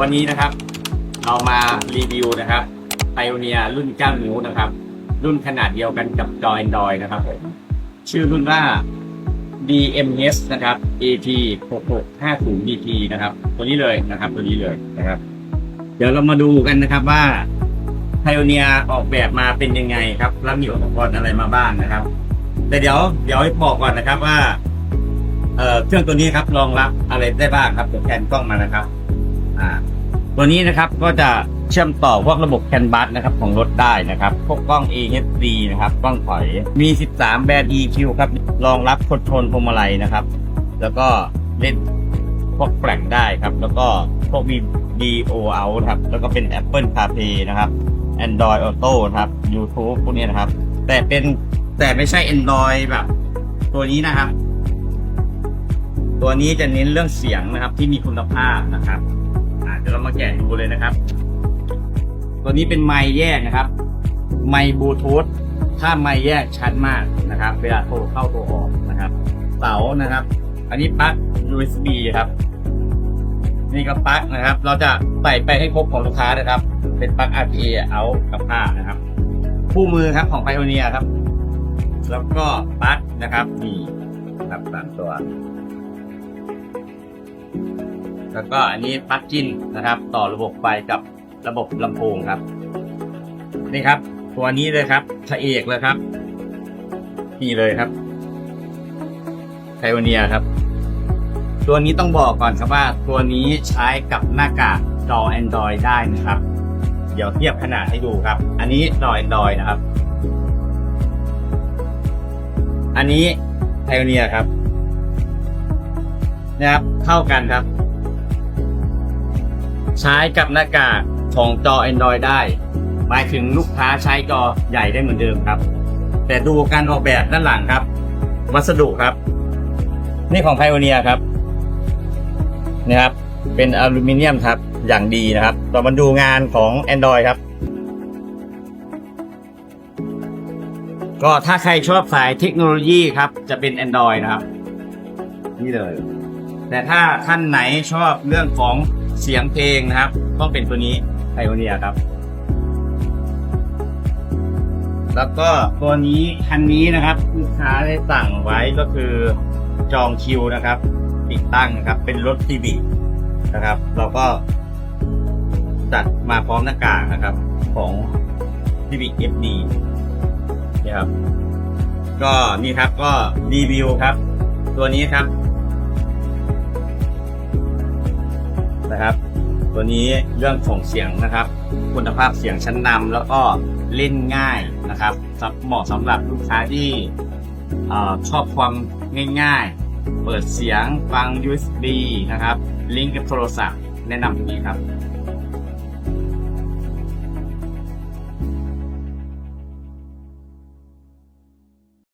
วันนี้นะครับ เรามารีวิวนะครับไ i โอเนียรุ่น 9 นิ้วนะครับ รุ่นขนาดเดียวกันกับจอ Android นะครับผมชื่อรุ่นว่า DMS นะครับ AT 6650 BT นะครับ ตัวนี้เลยนะครับ ตัวนี้เลยนะครับ เดี๋ยวเรามาดูกันนะครับว่าไ i โอเนียออกแบบมาเป็นยังไงครับ แล้วมีอุปกรณ์อะไรมาบ้างนะครับ แต่เดี๋ยวเดี๋ยวให้บอกก่อนนะครับว่า เอ่อเครื่องตัวนี้ครับรองรับอะไรได้บ้างครับเดี๋ยวแทนกล้องมานะครับ ตัวนี้นะครับก็จะเชื่อมต่อพวกระบบแคนบัสนะครับของรถได้นะครับ พวกกล้อง AHD นะครับกล้องถอยมี 13 แบรนด์ EQ ครับรองรับคอนโทรลพวงมาลัยนะครับ แล้วก็เล่นพวกแปลงได้ครับ แล้วก็พวกมี DO out ครับ แล้วก็เป็น Apple CarPlay นะครับ Android Auto นะครับ YouTube พวกนี้นะครับ แต่เป็นแต่ไม่ใช่ Android แบบ ตัวนี้นะครับ ตัวนี้จะเน้นเรื่องเสียงนะครับที่มีคุณภาพนะครับ อ่าเดี๋ยวเรามาแกะดูเลยนะครับ ตัวนี้เป็นไมค์แยกนะครับ ไมค์บลูทูธถ้าไมค์แยกชัดมากนะครับ เวลาโทรเข้าโทรออกนะครับ เสานะครับ อันนี้ปลั๊ก USB ครับ นี่ก็ปลั๊กนะครับ เราจะใส่ไปให้ครบของลูกค้านะครับ เป็นปลั๊ก RPA เอากับผ้านะครับ คู่มือครับของไพโอเนียครับ แล้วก็ปลั๊กนะครับนี่ครับสามตัว แล้วก็อันนี้ปลั๊กจินนะครับ ต่อระบบไฟกับระบบลำโพงครับ นี่ครับ ตัวนี้เลยครับพระเอกเลยครับ นี่เลยครับไพโอเนียครับ ตัวนี้ต้องบอกก่อนครับว่า ตัวนี้ใช้กับหน้ากากจอ Android ได้นะครับ เดี๋ยวเทียบขนาดให้ดูครับ อันนี้จอ Android นะครับ อันนี้ไพโอเนียครับนะครับ เท่ากันครับ ใช้กับหน้ากากของจอ Android ได้ หมายถึงลูกค้าใช้จอใหญ่ได้เหมือนเดิมครับ แต่ดูการออกแบบด้านหลังครับ วัสดุครับ นี่ของไพโอเนียครับนะครับ เป็นอลูมิเนียมครับ อย่างดีนะครับ ต่อมาดูงานของ Android ครับ ก็ถ้าใครชอบสายเทคโนโลยีครับ จะเป็น Android นะครับ นี่เลย แต่ถ้าท่านไหนชอบเรื่องของ เสียงเพลงนะครับ ต้องเป็นตัวนี้ไพโอเนียครับ แล้วก็ตัวนี้คันนี้นะครับลูกค้าได้สั่งไว้ก็คือจองคิวนะครับ ติดตั้งนะครับ เป็นรถทีวีนะครับ เราก็จัดมาพร้อมหน้ากากนะครับ ของทีวีเอฟดีนี่ครับ ก็นี่ครับก็รีวิวครับ ตัวนี้ครับ ตัวนี้เรื่องของเสียงนะครับ คุณภาพเสียงชั้นนำแล้วก็เล่นง่ายนะครับเหมาะสำหรับลูกค้าที่อชอบความง่ายๆ เปิดเสียงฟัง USB นะครับ ลิงก์กับโทรศัพท์แนะนำตัวนี้ครับ